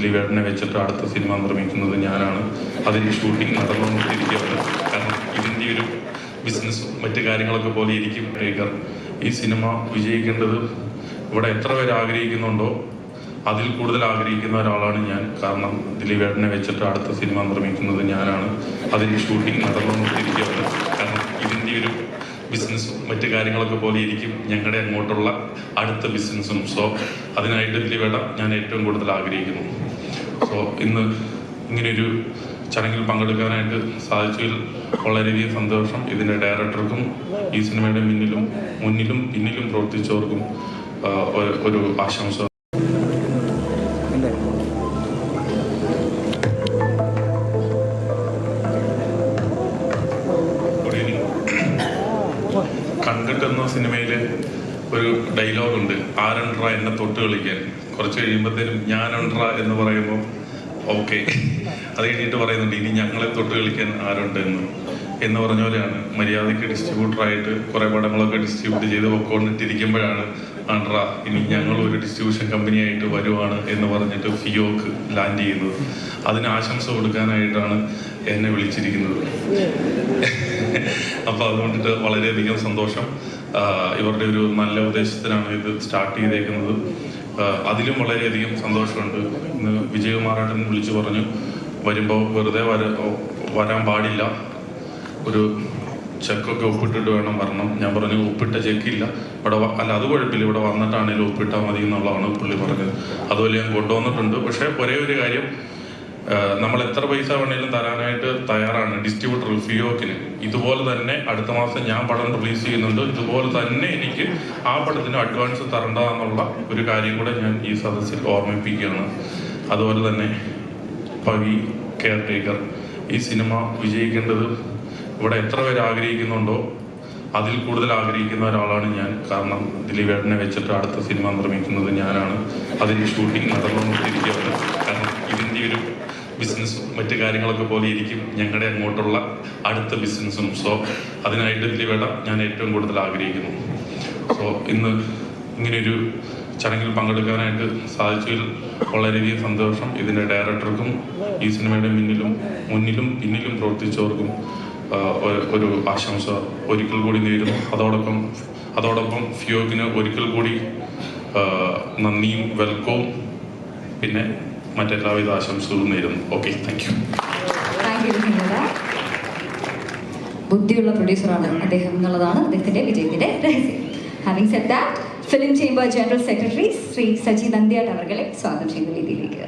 ദിലീപേട്ടനെ വെച്ചിട്ട് അടുത്ത സിനിമ നിർമ്മിക്കുന്നത് ഞാനാണ്. അതിന്റെ ഷൂട്ടിംഗ് നടന്നുകൊണ്ടിരിക്കുകയാണ് കാരണം ഇതിന്റെ ഒരു ബിസിനസ്സും മറ്റു കാര്യങ്ങളൊക്കെ പോലെ ഇരിക്കും. ഈ സിനിമ വിജയിക്കേണ്ടത് ഇവിടെ എത്ര പേര് ആഗ്രഹിക്കുന്നുണ്ടോ അതിൽ കൂടുതൽ ആഗ്രഹിക്കുന്ന ഒരാളാണ് ഞാൻ. കാരണം ദിലീപേട്ടനെ വെച്ചിട്ട് അടുത്ത സിനിമ നിർമ്മിക്കുന്നത് ഞാനാണ്. അതിന്റെ ഷൂട്ടിംഗ് നടന്നുകൊണ്ടിരിക്കുകയാണ് കാരണം ഇതിന്റെ ഒരു ബിസിനസ്സും മറ്റു കാര്യങ്ങളൊക്കെ പോലെ ഇരിക്കും ഞങ്ങളുടെ അങ്ങോട്ടുള്ള അടുത്ത ബിസിനസ്സും. സോ അതിനായിട്ട് ദിലീപേട്ട ഞാൻ ഏറ്റവും കൂടുതൽ ആഗ്രഹിക്കുന്നു. സോ ഇന്ന് ഇങ്ങനെയൊരു ചടങ്ങിൽ പങ്കെടുക്കാനായിട്ട് സാധിച്ചതിൽ വളരെയധികം സന്തോഷം. ഇതിന്റെ ഡയറക്ടർക്കും ഈ സിനിമയുടെ മുന്നിലും മുന്നിലും പിന്നിലും പ്രവർത്തിച്ചവർക്കും ഒരു- ആശംസ. കണ്ടിട്ടെന്ന സിനിമയിലെ ഒരു ഡയലോഗുണ്ട് ആരണ്ട്ര എന്നെ തൊട്ട് കളിക്കാൻ. കുറച്ച് കഴിയുമ്പോഴത്തേനും ഞാനണ്ട്ര എന്ന് പറയുമ്പോൾ ഓക്കെ. അത് കഴിഞ്ഞിട്ട് പറയുന്നുണ്ട് ഇനി ഞങ്ങളെ തൊട്ട് കളിക്കാൻ ആരുണ്ട് എന്ന്. എന്ന് പറഞ്ഞ പോലെയാണ്. മര്യാദയ്ക്ക് ഡിസ്ട്രിബ്യൂട്ടറായിട്ട് കുറേ പടങ്ങളൊക്കെ ഡിസ്ട്രിബ്യൂട്ട് ചെയ്ത് പൊക്കോണ്ടിട്ടിരിക്കുമ്പോഴാണ് ആണ്ട്ര ഇനി ഞങ്ങൾ ഒരു ഡിസ്ട്രിബ്യൂഷൻ കമ്പനിയായിട്ട് വരുവാണ് എന്ന് പറഞ്ഞിട്ട് ഫിയോക്ക് ലാൻഡ് ചെയ്യുന്നത്. അതിന് ആശംസ കൊടുക്കാനായിട്ടാണ് എന്നെ വിളിച്ചിരിക്കുന്നത്. അപ്പൊ അതുകൊണ്ടിട്ട് വളരെയധികം സന്തോഷം. ഇവരുടെ ഒരു നല്ല ഉദ്ദേശത്തിനാണ് ഇത് സ്റ്റാർട്ട് ചെയ്തേക്കുന്നത്. അതിലും വളരെയധികം സന്തോഷമുണ്ട്. ഇന്ന് വിജയകുമാറേട്ടൻ വിളിച്ചു പറഞ്ഞു വരുമ്പോൾ വെറുതെ വര വരാൻ പാടില്ല. ഒരു ചെക്കൊക്കെ ഒപ്പിട്ടിട്ട് വേണം വരണം. ഞാൻ പറഞ്ഞു ഒപ്പിട്ട ചെക്കില്ല. ഇവിടെ അല്ല അത് കുഴപ്പമില്ല. ഇവിടെ വന്നിട്ടാണെങ്കിലും ഒപ്പിട്ടാൽ മതി എന്നുള്ളതാണ് പുള്ളി പറഞ്ഞത്. അതുപോലെ ഞാൻ കൊണ്ടുവന്നിട്ടുണ്ട്. പക്ഷേ ഒരേ ഒരു കാര്യം നമ്മൾ എത്ര പൈസ വേണേലും തരാനായിട്ട് തയ്യാറാണ് ഡിസ്ട്രിബ്യൂട്ടർ ഫിയോക്കിന്. ഇതുപോലെ തന്നെ അടുത്ത മാസം ഞാൻ പടം റിലീസ് ചെയ്യുന്നുണ്ട്. ഇതുപോലെ തന്നെ എനിക്ക് ആ പടത്തിന് അഡ്വാൻസ് തരണ്ടെന്നുള്ള ഒരു കാര്യം കൂടെ ഞാൻ ഈ സദസ്സിൽ ഓർമ്മിപ്പിക്കുകയാണ്. അതുപോലെ തന്നെ പവി കെയർ ടേക്കർ ഈ സിനിമ വിജയിക്കേണ്ടത് ഇവിടെ എത്ര പേര് ആഗ്രഹിക്കുന്നുണ്ടോ അതിൽ കൂടുതൽ ആഗ്രഹിക്കുന്ന ഒരാളാണ് ഞാൻ. കാരണം ദിലീപേട്ടനെ വെച്ചിട്ട് അടുത്ത സിനിമ നിർമ്മിക്കുന്നത് ഞാനാണ്. അതിന്റെ ഷൂട്ടിംഗ് നടന്നുകൊണ്ടിരിക്കുകയാണ്. ബിസിനസ്സും മറ്റു കാര്യങ്ങളൊക്കെ പോലെ ഇരിക്കും ഞങ്ങളുടെ അങ്ങോട്ടുള്ള അടുത്ത ബിസിനസ്സും സോ അതിനായിട്ട് ദിലീപേട്ട ഞാൻ ഏറ്റവും കൂടുതൽ ആഗ്രഹിക്കുന്നു. സോ ഇന്ന് ഇങ്ങനെയൊരു ചടങ്ങിൽ പങ്കെടുക്കാനായിട്ട് സാധിച്ചതിൽ വളരെയധികം സന്തോഷം. ഇതിന്റെ ഡയറക്ടർക്കും ഈ സിനിമയുടെ മുന്നിലും മുന്നിലും പിന്നിലും പ്രവർത്തിച്ചവർക്കും ഒരു- ആശംസ ഒരിക്കൽ കൂടി നേരുന്നു. അതോടൊപ്പം അതോടൊപ്പം ഫിയോക്കിന് ഒരിക്കൽ കൂടി നന്ദിയും വെൽക്കവും പിന്നെ മറ്റെല്ലാവിധ ആശംസകളും നേരുന്നു. ഓക്കെ താങ്ക് യു ബുദ്ധിയുള്ള പ്രൊഡ്യൂസറാണ് അദ്ദേഹം എന്നുള്ളതാണ് അദ്ദേഹത്തിന്റെ വിജയത്തിന്റെ രഹസ്യം. Having set that film chamber general secretary Shri Saji Nandiyatt അവർകളെ സ്വാഗതം ചെയ്യുന്ന രീതിയിലേക്ക്.